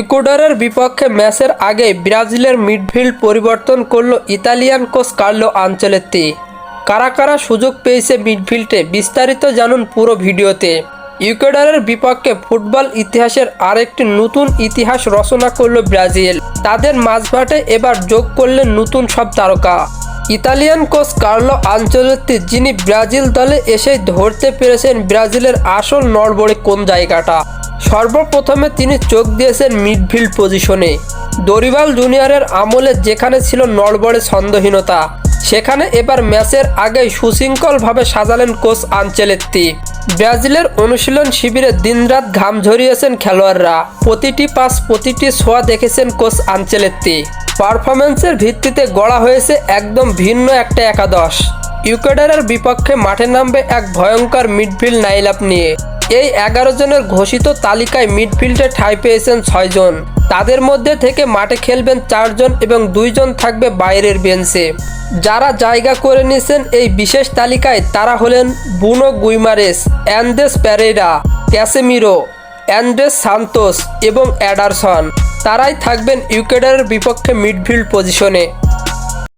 ইকুয়েডরের বিপক্ষে ম্যাচের আগে ব্রাজিলের মিডফিল্ড পরিবর্তন করল ইতালিয়ান কোচ কার্লো আঞ্চলেত্তি। কারা কারা সুযোগ পেয়েছে মিডফিল্ডে বিস্তারিত জানুন পুরো ভিডিওতে। ইকুয়েডরের বিপক্ষে ফুটবল ইতিহাসের আরেকটি নতুন ইতিহাস রচনা করল ব্রাজিল। তাদের মাঝভাটে এবার যোগ করলেন নতুন সব তারকা। ইতালিয়ান কোচ কার্লো আঞ্চলত্তি, যিনি ব্রাজিল দলে এসেই ধরতে পেরেছেন ব্রাজিলের আসল নড়বড়ে কোন জায়গাটা। সর্বপ্রথমে তিনি চোখ দিয়েছেন মিডফিল্ড পজিশনে। দরিবাল জুনিয়রের আমলে যেখানে ছিল নড়বড়ে ছন্দহীনতা, সেখানে এবার ম্যাচের আগেই সুশৃঙ্খলভাবে সাজালেন কোচ আঞ্চেলেত্তি। ব্রাজিলের অনুশীলন শিবিরে দিনরাত ঘাম ঝরিয়েছেন খেলোয়াড়রা। প্রতিটি পাস, প্রতিটি ছোঁয়া দেখেছেন কোচ আঞ্চেলেত্তি। পারফরমেন্সের ভিত্তিতে গড়া হয়েছে একদম ভিন্ন একটা একাদশ। ইউকেডারের বিপক্ষে মাঠে নামবে এক ভয়ঙ্কর মিডফিল্ড নাইলাপ নিয়ে। এই এগারো জনের ঘোষিত তালিকায় মিডফিল্ডে ঠাঁই পেয়েছেন ছয়জন তাদের মধ্যে থেকে মাঠে খেলবেন চারজন এবং দুইজন থাকবে বাইরের বেঞ্চে। যারা জায়গা করে নিয়েছেন এই বিশেষ তালিকায় তারা হলেন Bruno Guimaraes Andreas Pereira Casemiro Andreas Santos এবং অ্যাডারসন। তারাই থাকবেন ইউকেডারের বিপক্ষে মিডফিল্ড পজিশনে।